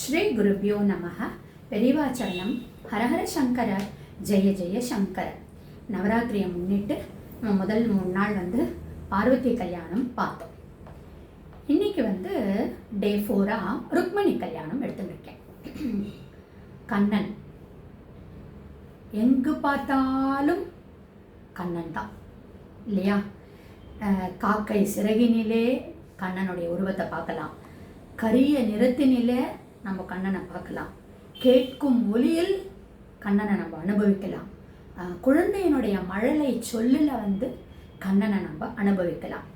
ஸ்ரீ குருபியோ நமக பெரிவாச்சரணம் ஹரஹர சங்கர. ஜெய ஜெய சங்கர. நவராத்திரியை முன்னிட்டு நம்ம முதல் மூணு நாள் வந்து பார்வதி கல்யாணம் பார்த்தோம். இன்னைக்கு வந்து டே ஃபோராக ருக்மணி கல்யாணம் எடுத்துருக்கேன். கண்ணன். எங்கு பார்த்தாலும் கண்ணன் தான். இல்லையா? காக்கை சிறகினிலே கண்ணனுடைய உருவத்தை பார்க்கலாம். கரிய நிறத்தினிலே நம்ம கண்ணனை பார்க்கலாம். கேட்கும் ஒலியில் கண்ணனை நம்ம அனுபவிக்கலாம். குழந்தையினுடைய மழலை சொல்லில் வந்து கண்ணனை நம்ம அனுபவிக்கலாம்.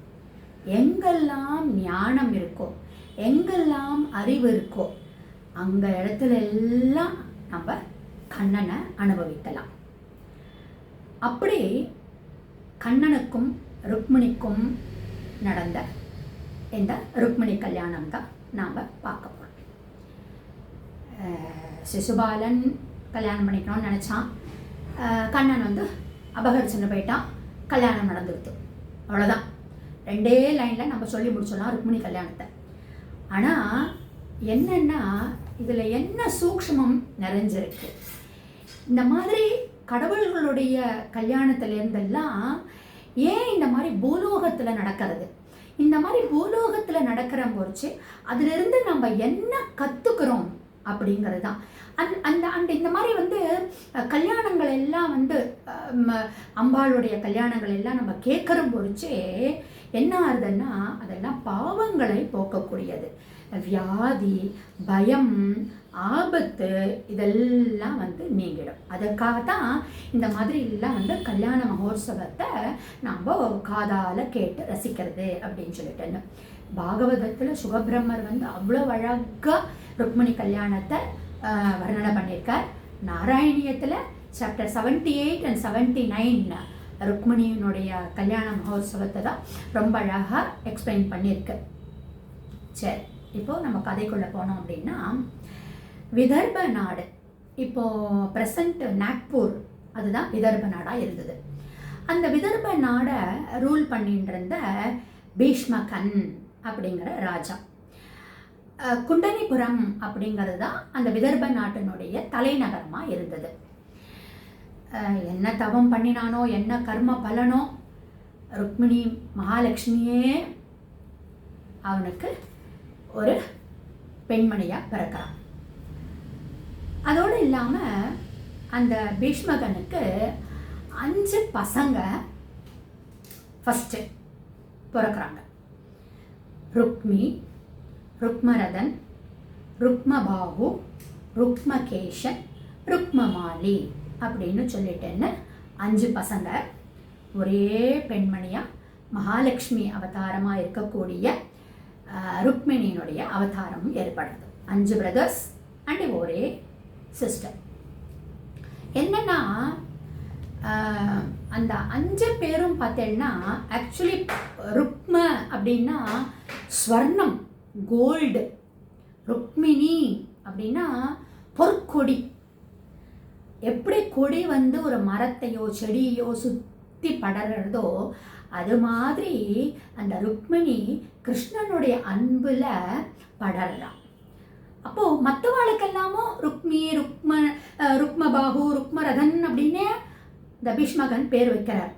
எங்கெல்லாம் ஞானம் இருக்கோ எங்கெல்லாம் அறிவு இருக்கோ அந்த இடத்துல எல்லாம் நம்ம கண்ணனை அனுபவிக்கலாம். அப்படி கண்ணனுக்கும் ருக்மிணிக்கும் நடந்த இந்த ருக்மிணி கல்யாணம் தான் நாம் பார்க்க சிசுபாலன் கல்யாணம் பண்ணிக்கணும்னு நினச்சான். கண்ணன் வந்து அபகரிச்சுன்னு போயிட்டான். கல்யாணம் நடந்துருது. அவ்வளோதான் ரெண்டே லைனில் நம்ம சொல்லி முடிச்சிடலாம் ருக்மிணி கல்யாணத்தை. ஆனால் என்னென்னா இதில் என்ன சூக்ஷ்மம் நிறைஞ்சிருக்கு? இந்த மாதிரி கடவுள்களுடைய கல்யாணத்துலேருந்தெல்லாம் ஏன் இந்த மாதிரி பூலோகத்தில் நடக்கிறது? இந்த மாதிரி பூலோகத்தில் நடக்கிற போச்சு அதிலிருந்து நம்ம என்ன கற்றுக்குறோம் அப்படிங்கிறது தான் அந் அந்த அந்த இந்த மாதிரி வந்து கல்யாணங்கள் எல்லாம் வந்து அம்பாளுடைய கல்யாணங்கள் எல்லாம் நம்ம கேட்குற பொறிச்சே என்ன ஆகுதுன்னா அதெல்லாம் பாவங்களை போக்கக்கூடியது. வியாதி பயம் ஆபத்து இதெல்லாம் வந்து நீங்கிடும். அதற்காகத்தான் இந்த மாதிரி எல்லாம் வந்து கல்யாண மகோத்சவத்தை நம்ம காதால் கேட்டு ரசிக்கிறது அப்படின்னு சொல்லிட்டு பாகவதத்தில் சுகபிரம்மர் வந்து அவ்வளோ அழகாக ருக்மிணி கல்யாணத்தை வர்ணனை பண்ணியிருக்கார். நாராயணியத்தில் chapter seventy eight and seventy nine ருக்மிணியினுடைய கல்யாண மகோத்சவத்தை தான் ரொம்ப அழகாக எக்ஸ்பிளைன் பண்ணியிருக்கு. சரி இப்போது நம்ம கதைக்குள்ளே போனோம் அப்படின்னா விதர்ப நாடு. இப்போது ப்ரெசண்ட் நாக்பூர் அதுதான் விதர்ப நாடாக இருந்தது. அந்த விதர்ப நாடை ரூல் பண்ணிட்டு இருந்த பீஷ்மகன் அப்படிங்கிற ராஜா. குண்டனிபுரம் அப்படிங்கிறது தான் அந்த விதர்ப நாட்டினுடைய தலைநகரமாக இருந்தது. என்ன தவம் பண்ணினானோ என்ன கர்ம பலனோ ருக்மிணி மகாலட்சுமியே அவனுக்கு ஒரு பெண்மணியாக பிறக்கிறான். அதோடு இல்லாமல் அந்த பீஷ்மகனுக்கு அஞ்சு பசங்க ஃபஸ்ட்டு பிறக்கிறாங்க. ருக்மி ருக்மரதன் ருக்மபாகு ருக்மகேஷன் ருக்மமாலி அப்படின்னு சொல்லிட்டேன்னு அஞ்சு பசங்க. ஒரே பெண்மணியாக மகாலட்சுமி அவதாரமாக இருக்கக்கூடிய ருக்மிணியினுடைய அவதாரமும் ஏற்படுது. அஞ்சு பிரதர்ஸ் அண்ட் ஒரே சிஸ்டர் என்னென்னா அந்த அஞ்சு பேரும் பார்த்தேன்னா ஆக்சுவலி ருக்ம அப்படின்னா ஸ்வர்ணம் கோல்டு ருக்மிணி அப்படின்னா பொற்கொடி. எப்படி கொடி வந்து ஒரு மரத்தையோ செடியோ சுற்றி படர்றதோ அது மாதிரி அந்த ருக்மிணி கிருஷ்ணனுடைய அன்பில் படர்றான் அப்போது மற்றவாளுக்கெல்லாமோ ருக்மி ருக்ம ருக்மபாகு ருக்மரதன் அப்படின்னு இந்த பீஷ்மகன் பேர் வைக்கிறார்.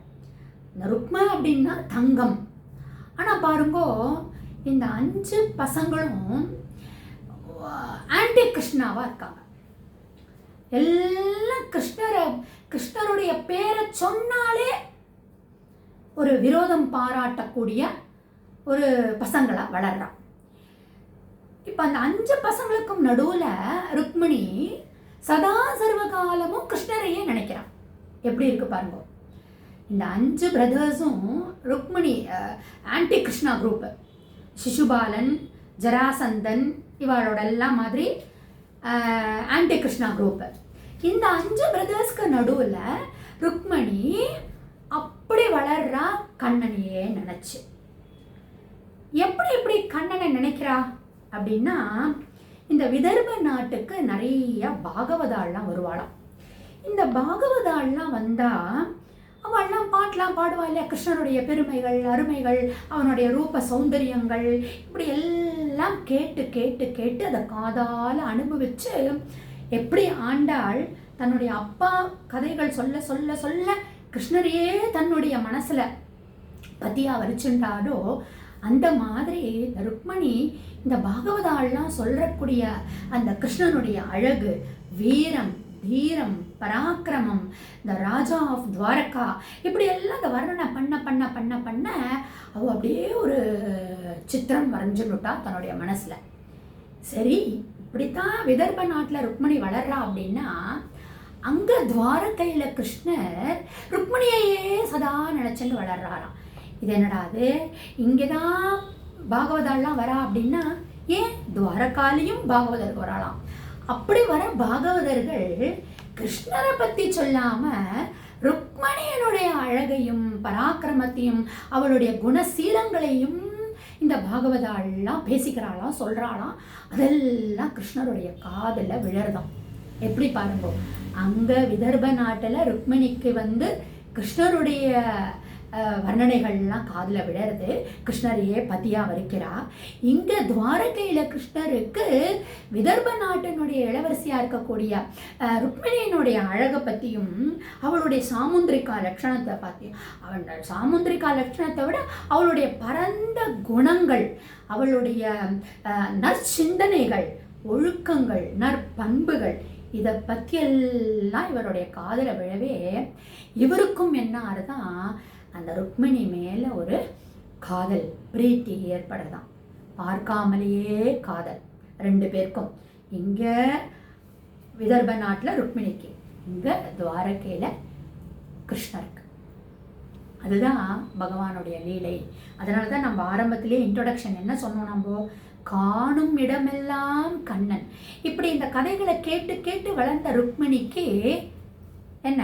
இந்த ருக்ம அப்படின்னா தங்கம். ஆனால் பாருங்கோ இந்த அஞ்சு பசங்களும் ஆன்டி கிருஷ்ணாவாக இருக்காங்க. எல்லாம் கிருஷ்ணரை கிருஷ்ணருடைய பேரை சொன்னாலே ஒரு விரோதம் பாராட்டக்கூடிய ஒரு பசங்களாக வளர்றான் இப்போ அந்த அஞ்சு பசங்களுக்கும் நடுவில் ருக்மிணி சதா சர்வகாலமும் கிருஷ்ணரையே நினைக்கிறான். எப்படி இருக்கு பாருங்க. இந்த அஞ்சு பிரதர்ஸும் ருக்மிணி ஆன்டி கிருஷ்ணா குரூப்பு சிசுபாலன் ஜராசந்தன் இவளோட எல்லாம் மாதிரி ஆன்டி கிருஷ்ணா குரூப்பு இந்த அஞ்சு பிரதர்ஸ்க்கு நடுவில் ருக்மணி அப்படி வளர்றா கண்ணனையே நினச்சி எப்படி எப்படி கண்ணனை நினைக்கிறா அப்படின்னா இந்த விதர்ப நாட்டுக்கு நிறைய பாகவதாள்லாம் வருவாளாம் இந்த பாகவதாள்லாம் வந்தால் அவள்லாம் பாட்டெலாம் பாடுவா இல்லையா? கிருஷ்ணனுடைய பெருமைகள் அருமைகள் அவனுடைய ரூப சௌந்தரியங்கள் இப்படி எல்லாம் கேட்டு கேட்டு கேட்டு அதை காதால் அனுபவிச்சு எப்படி ஆண்டாள் தன்னுடைய அப்பா கதைகள் சொல்ல சொல்ல சொல்ல கிருஷ்ணரையே தன்னுடைய மனசில் பத்தியாக வரிச்சுட்டாரோ அந்த மாதிரி ருக்மணி இந்த பாகவதாள்லாம் சொல்லக்கூடிய அந்த கிருஷ்ணனுடைய அழகு வீரம் தீரம் பராக்கிரமம் இந்த ராஜா ஆஃப் துவாரகா. இப்படி எல்லாம் இந்த வர்ணனை பண்ண பண்ண பண்ண பண்ண அவ அப்படியே ஒரு சித்திரம் வரைஞ்சுன்னுட்டா தன்னுடைய மனசுல. சரி இப்படித்தான் விதர்ப நாட்டில் ருக்மணி வளர்றா அப்படின்னா அங்கே துவாரகையில கிருஷ்ணர் ருக்மணியையே சதா நினைச்சுன்னு வளர்றாராம். இது என்னடா அது? இங்கதான் பாகவதாலாம் வரா அப்படின்னா ஏன் துவாரகாலையும் பாகவதர் வராளாம்? அப்படி வர பாகவதர்கள் கிருஷ்ணரை பத்தி சொல்லாம ருக்மணியனுடைய அழகையும் பராக்கிரமத்தையும் அவளுடைய குணசீலங்களையும் இந்த பாகவதாலாம் பேசிக்கிறாளாம் சொல்றாளாம் அதெல்லாம் கிருஷ்ணருடைய காதுல விழறதாம். எப்படி பாருங்க அங்க விதர்ப நாட்டுல ருக்மிணிக்கு வந்து கிருஷ்ணருடைய வர்ணனைகள்லாம் காதில் விழறது. கிருஷ்ணரையே பதியா வரிக்கிறா. இங்கே துவாரகையில் கிருஷ்ணருக்கு விதர்ப நாட்டினுடைய இளவரசியாக இருக்கக்கூடிய ருக்மிணியினுடைய அழகை பற்றியும் அவளுடைய சாமுந்திரிகா லட்சணத்தை பற்றியும் அவன் சாமுந்திரிகா லட்சணத்தை விட அவளுடைய பரந்த குணங்கள் அவளுடைய நற்சிந்தனைகள் ஒழுக்கங்கள் நற்பண்புகள் இதை பற்றியெல்லாம் இவருடைய காதில் விழவே இவருக்கும் என்ன ஆறுதான் அந்த ருக்மிணி மேலே ஒரு காதல் பிரீத்தி ஏற்படுதான். பார்க்காமலேயே காதல் ரெண்டு பேருக்கும். இங்கே விதர்ப நாட்டில் ருக்மிணிக்கு இங்கே துவாரகையில் கிருஷ்ணருக்கு. அதுதான் பகவானுடைய லீலை. அதனால தான் நம்ம ஆரம்பத்திலேயே இன்ட்ரொடக்ஷன் என்ன சொன்னோம் நம்ம? காணும் இடமெல்லாம் கண்ணன். இப்படி இந்த கதைகளை கேட்டு கேட்டு வளர்ந்த ருக்மிணிக்கு என்ன?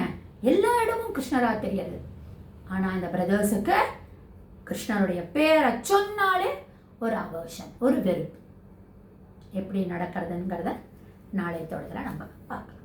எல்லா இடமும் கிருஷ்ணரா தெரியாது ஆனால் இந்த பிரதர்ஸுக்கு கிருஷ்ணனுடைய பேரை சொன்னாலே ஒரு அவர்ஷன் ஒரு வெறுப்பு. எப்படி நடக்கிறதுங்கிறத நாளை தொடர்ல நம்ம பார்க்கலாம்.